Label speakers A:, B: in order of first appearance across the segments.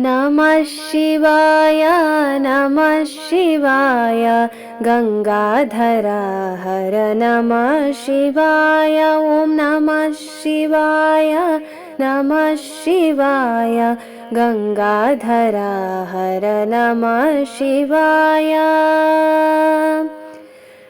A: नमः शिवाय नमः शिवाय गङ्गाधरा हर नमः शिवाय ॐ नमः शिवाय नमः शिवाय गङ्गाधरा हर नमः शिवाय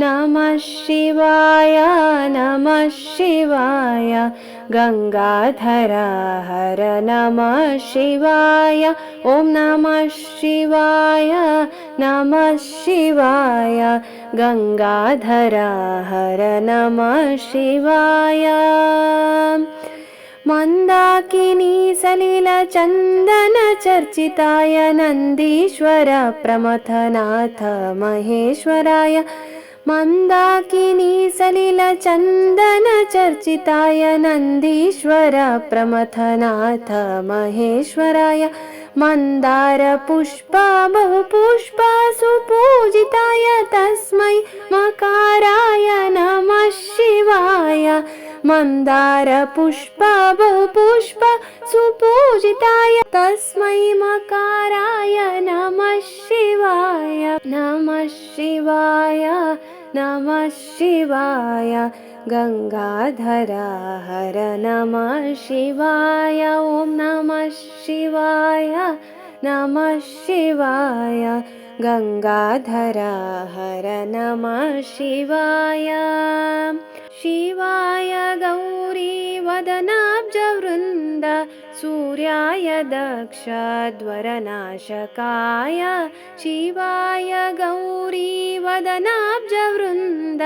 A: नमः शिवाय नमः शिवाय। गङ्गाधरा हर नमः शिवाय। ॐ नमः शिवाय नमः शिवाय। गङ्गाधरा हर नमः शिवाय। मन्दाकिनी सलिलचन्दनचर्चिताय नन्दीश्वर प्रमथनाथ महेश्वराय मन्दाकिनी सलिलचन्दनचर्चिताय नन्दीश्वर प्रमथनाथ महेश्वराय मन्दारपुष्पा बहुपुष्पा सुपूजिताय तस्मै मकाराय नमः शिवाय मन्दारपुष्पा बहुपुष्प सुपूजिताय तस्मै मकाराय नमः शिवाय नमः शिवाय नमः शिवाय गङ्गाधरा हर नमः शिवाय ॐ नमः शिवाय नमः शिवाय गङ्गाधरा हर नमः शिवाय शिवाय गौरी वदनाब्जवृन्द सूर्याय दक्षध्वरनाशकाय शिवाय गौरी वदनाब्जवृन्द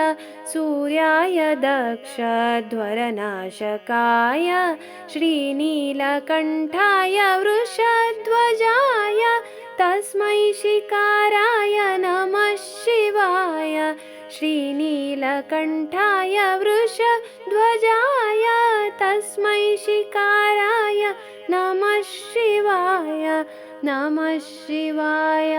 A: सूर्याय दक्षध्वरनाशकाय श्रीनीलकण्ठाय वृषध्वजाय तस्मै शिकाराय नमः श्रीनीलकण्ठाय वृषध्वजाय तस्मै शिकाराय नमः शिवाय नमः शिवाय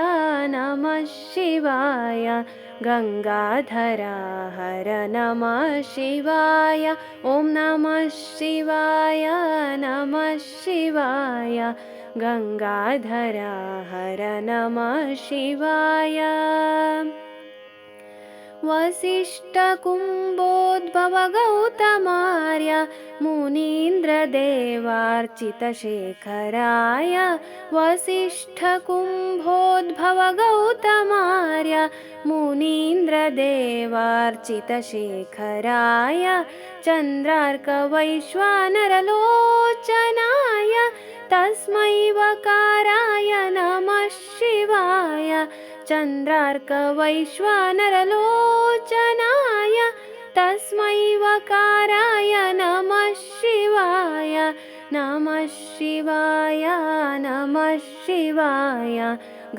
A: नमः शिवाय। गङ्गाधरा हर नमः शिवाय ॐ नमः शिवाय नमः शिवाय। गङ्गाधरा हर नमः शिवाय वसिष्ठकुम्भोद्भवगौतमार्य मुनीन्द्रदेवार्चितशेखराय वसिष्ठकुम्भोद्भवगौतमार्य मुनीन्द्रदेवार्चितशेखराय चन्द्रार्कवैश्वानरलोचनाय तस्मै वकाराय नमः शिवाय चन्द्रार्कवैश्वानरलोचनाय तस्मै वकाराय नमः शिवाय नमः शिवाय नमः शिवाय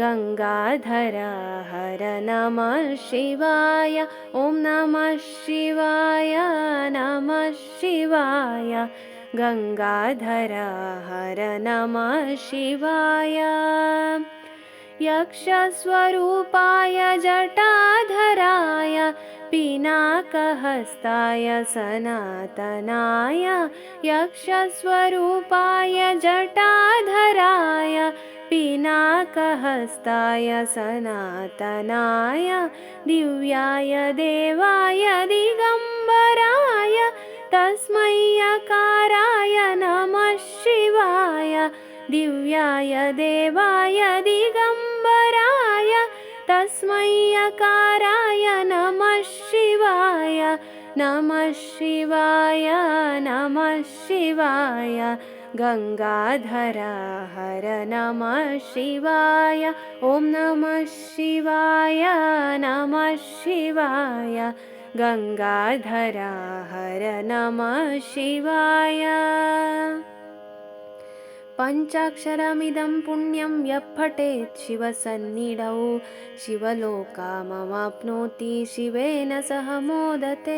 A: गङ्गाधरा हर नमः शिवाय ॐ नमः शिवाय नमः शिवाय गङ्गाधरा हर नमः शिवाय यक्षस्वरूपाय जटाधराय पिनाकहस्ताय सनातनाय यक्षस्वरूपाय जटाधराय पिनाकहस्ताय सनातनाय दिव्याय देवाय दिगम्बराय तस्मै अकाराय नमः शिवाय दिव्याय देवाय दिगम्बराय तस्मै अकाराय नमः शिवाय नमः शिवाय नमः शिवाय गङ्गाधरा हर नमः शिवाय ॐ नमः शिवाय नमः शिवाय गङ्गाधरा हर नमः शिवाय पञ्चाक्षरमिदं पुण्यं यः पठेत् शिवसन्निधौ शिवलोकामवाप्नोति शिवेन सह मोदते